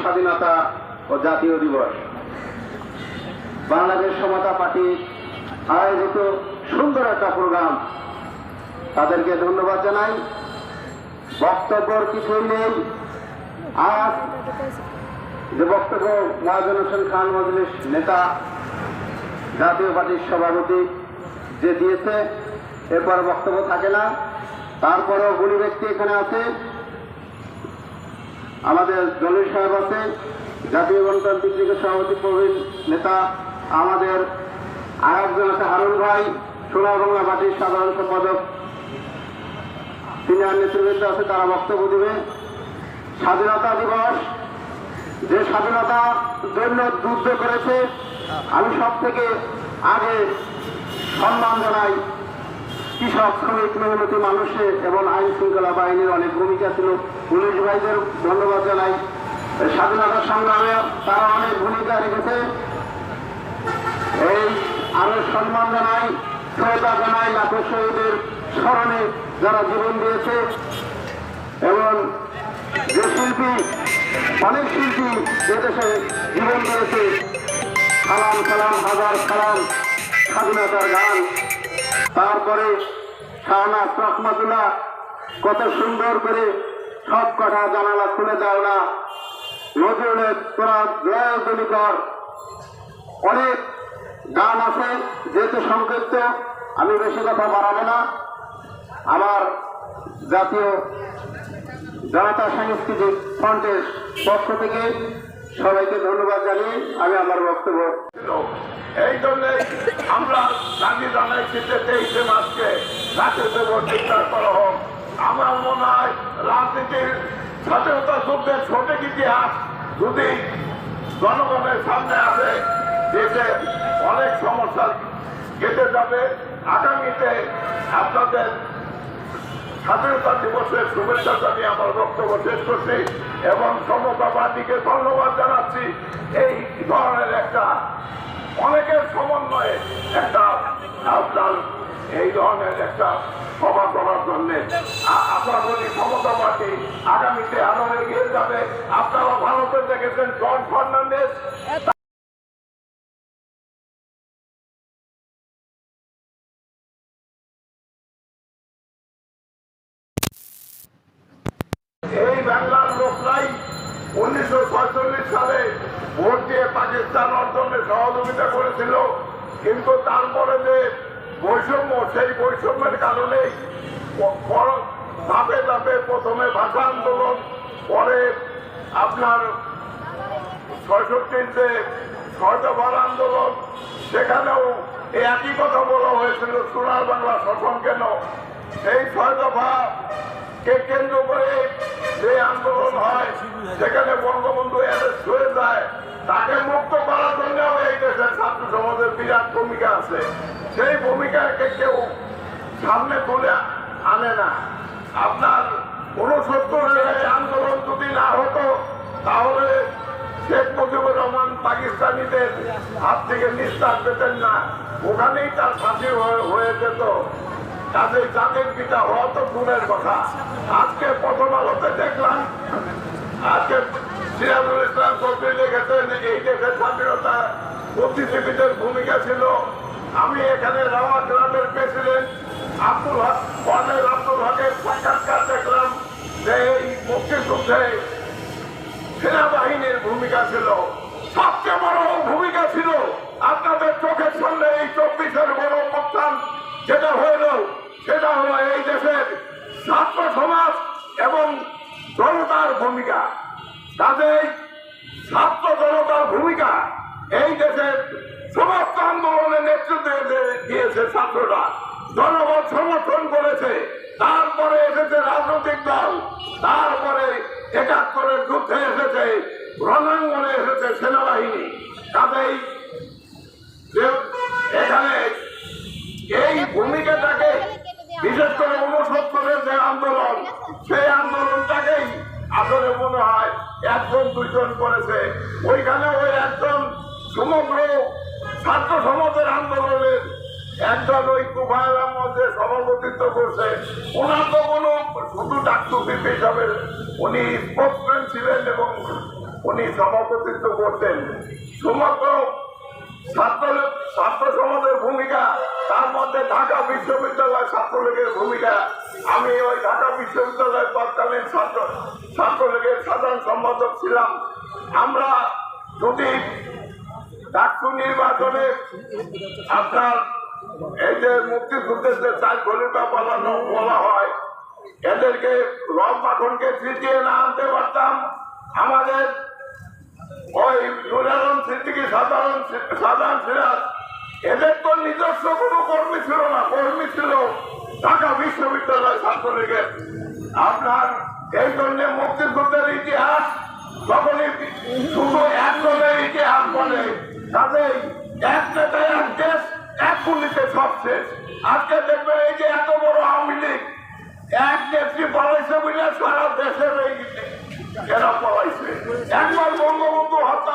স্বাধীনতা ও জাতীয় দিবস। বাংলাদেশ সমতা পার্টি আয়োজিত সুন্দর একটা প্রোগ্রাম। তাদেরকে ধন্যবাদ জানাই। বক্তব্যর কিছুই নেই। আজ যে বক্তব্য মহাজন হোসেন খান মজলিস নেতা, জাতীয় পার্টির সভাপতি যে দিয়েছে, এরপর বক্তব্য থাকে না। তারপরেও গুলি ব্যক্তি এখানে আছে। আমাদের দলীয় সাহেব আছে, জাতীয় গণতান্ত্রিক লীগের সভাপতি প্রবীণ নেতা, আমাদের আরেকজন আছে হারুন ভাই সোনার বাংলা পার্টির সাধারণ সম্পাদক। সিনিয়র নেতৃবৃন্দ আছে, তারা বক্তব্য দেবে। স্বাধীনতা দিবস, যে স্বাধীনতার জন্য যুদ্ধ করেছে, আমি সব থেকে আগে সম্মান জানাই। কৃষক শ্রমিক মেহনতি মানুষের এবং আইন শৃঙ্খলা বাহিনীর অনেক ভূমিকা ছিল। পুলিশ ভাইদের ধন্যবাদ জানাই। স্বাধীনতা সংগ্রামে তারা অনেক ভূমিকা রেখেছে। এই আরও সম্মান জানাই, শ্রদ্ধা জানাই লাখো শহীদের স্মরণে যারা জীবন দিয়েছে। এবং যে শিল্পী, অনেক শিল্পী দেশে জীবন দিয়েছে। সালাম সালাম, হাজার সালাম, স্বাধীনতার গান। তারপরে শাহনাজ রহমাতুল্লাহ কত সুন্দর করে সব কথা জানালা খুলে দাও না। নজরুলের তোরা জয় কর অনেক গান আছে, যেহেতু সংক্ষিপ্ত, আমি বেশি কথা বাড়াবো না। আমার জাতীয় জনতা সাংস্কৃতিক ফ্রন্টের পক্ষ থেকে সবাইকে ধন্যবাদ জানিয়ে আমি আমার বক্তব্য এই জন্য আমরা দাবি জানাই যে তেইশে মাসকে রাতে দেব চিন্তার করা হোক। আমার মনে হয় রাজনীতির স্বাধীনতা যুদ্ধের সঠিক ইতিহাস যদি জনগণের সামনে আসে, দেশে অনেক সমস্যা কেটে যাবে। আগামীতে আপনাদের স্বাধীনতা দিবসের শুভেচ্ছা জানিয়ে আমার বক্তব্য শেষ করছি এবং সমতা পার্টিকে ধন্যবাদ জানাচ্ছি। এই ধরনের একটা অনেকের সমন্বয়ে একটা আপনার এই ধরনের একটা সভা করার জন্য। আপনার যদি সমতা পার্টি আগামীতে আরও এগিয়ে যাবে। আপনারা ভারতে দেখেছেন, জন ফার্নান্ডেজ এই বাংলার লোকরাই উনিশশো ছয়চল্লিশ সালে ভোট দিয়ে পাকিস্তান অর্জনে সহযোগিতা করেছিল। কিন্তু তারপরে যে বৈষম্য, সেই বৈষম্যের কারণেই ধাপে ধাপে প্রথমে ভাষা আন্দোলন, পরে আপনার ছয়ষট্টিতে ছয় আন্দোলন, সেখানেও একই কথা বলা হয়েছিল, সোনার বাংলা শোষণ কেন? সেই ছয় দফা কে কেন্দ্র করে যে আন্দোলন হয় সেখানে বঙ্গবন্ধু অ্যারেস্ট হয়ে যায়, তাকে মুক্ত করার জন্য এই দেশের ছাত্র সমাজের বিরাট ভূমিকা আছে। সেই ভূমিকাকে কেউ সামনে তুলে আনে না। আপনার উনসত্তরের এই আন্দোলন যদি না হতো, তাহলে শেখ মুজিবুর রহমান পাকিস্তানিদের হাত থেকে নিস্তার পেতেন না। ওখানেই তার ফাঁসি হয়ে যেত। তাদের জাতির পিতা হওয়া তো দূরের কথা। আজকে প্রথম আলোতে দেখলাম, আজকে সিরাজুল ইসলাম চৌধুরী লিখেছেন, এই দেশের স্বাধীনতা বুদ্ধিজীবীদের ভূমিকা ছিল। আমি এখানে রাওয়া ক্লাবের প্রেসিডেন্ট আব্দুল হক, কর্নেল আব্দুল হকের সাক্ষাৎকার দেখলাম যে এই মুক্তিযুদ্ধে সেনাবাহিনীর ভূমিকা ছিল। সবচেয়ে বড় ভূমিকা ছিল আপনাদের চোখের সামনে এই চব্বিশের বড় প্রস্থান যেটা হইল, সেটা হলো এই দেশের ছাত্র সমাজ এবং জনতার ভূমিকা। তাদের ছাত্র জনতার ভূমিকা এই দেশের সমস্ত আন্দোলনে নেতৃত্ব দিয়ে- দিয়েছে ছাত্ররা। জনগণ সমর্থন করেছে। তারপরে এসেছে রাজনৈতিক দল। তারপরে একাত্তরের যুদ্ধে এসেছে, রণাঙ্গনে এসেছে সেনাবাহিনী। কাজেই এখানে এই ভূমিকাটাকে বিশেষ করে উনসত্তরের যে আন্দোলন, সেই আন্দোলনটাকেই আসলে মনে হয় একজন, দুইজন করেছে। ওইখানে ওই একজন সমগ্র ছাত্র সমাজের আন্দোলনের একজন ওই কুফায়ল আহমদ যে সভাপতিত্ব করছে, ওনার তো কোনো শুধু ডাক্তার হিসাবে উনি স্পোর্টসম্যান ছিলেন এবং উনি সভাপতিত্ব করতেন। সমগ্র ছাত্র ছাত্র সমাজের ভূমিকা মধ্যে ঢাকা বিশ্ববিদ্যালয় ছাত্রলীগের ভূমিকা। আমি ওই ঢাকা বিশ্ববিদ্যালয়ের তৎকালীন ছাত্র, ছাত্রলীগের সাধারণ সম্পাদক ছিলাম। আমরা যদি ডাকসু নির্বাচনে আপনার এই যে মুক্তিযুদ্ধের যে চার ঘলিকা পালানো বলা হয়, এদেরকে রব মাখনকে ফিরিয়ে না আনতে পারতাম। আমাদের ওই সাধারণ সাধারণ সিরাজ এদের তো নিজস্ব কোনো কর্মী ছিল না, কর্মী ছিল ঢাকা বিশ্ববিদ্যালয় ছাত্রলীগের। আপনার এই জন্য মুক্তিযুদ্ধের ইতিহাস তখনই শুধু এক দলের ইতিহাস বলে। তাদের এক নেতায় এক দেশ, এক গুলিতে সব শেষ। আজকে দেখবে এই যে এত বড় আওয়ামী লীগ, এক নেত্রী পালাইছে বলে সারা দেশের এই এরা পালাইছে। একবার বঙ্গবন্ধু হত্যা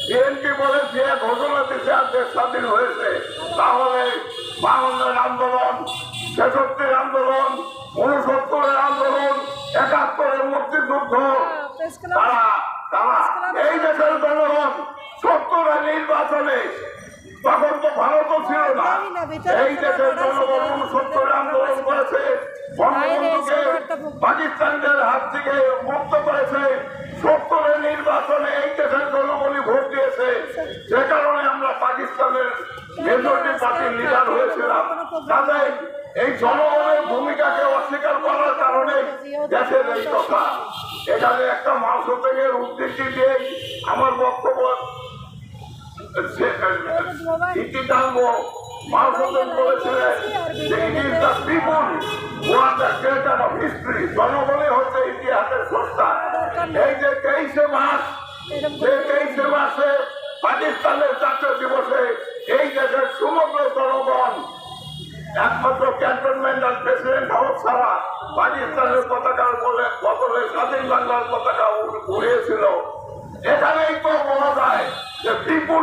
বিএনপি বলে যে ঘোষণা দিচ্ছে আর দেশ স্বাধীন হয়েছে তাহলে বাংলার আন্দোলন ছেষট্টির আন্দোলন উনসত্তরের আন্দোলন একাত্তরের মুক্তিযুদ্ধ তারা তারা এই দেশের জনগণ সত্তরের নির্বাচনে তখন তো ভারতও ছিল না। এই দেশের জনগণ উনসত্তরে আন্দোলন করেছে বঙ্গবন্ধুকে পাকিস্তানদের হাত থেকে মুক্ত করেছে সত্তরের নির্বাচনে এই দেশের জনগণই দিয়েছে যে কারণে আমরা পাকিস্তানের মেজরিটি পার্টির লিডার হয়েছিলাম, তাদের এই জনগণের ভূমিকাকে অস্বীকার করার কারণে দেশের এই কথা এখানে একটা মাংস থেকে উদ্দেশ্যে দিয়ে আমার বক্তব্য ইতি টানবো। মালসোদন বলেছিলেন যে it is the people who are the হচ্ছে ইতিহাসের এই যে তেইশে মাস যে তেইশে মাসে পাকিস্তানের জাতীয় দিবসে এই দেশের সমগ্র জনগণ, একমাত্র ক্যান্টনমেন্ট আর প্রেসিডেন্ট হাউস ছাড়া পাকিস্তানের পতাকার বলে, বদলে স্বাধীন বাংলার পতাকা উড়িয়েছিল। এখানেই তো বলা যায় যে পিপুল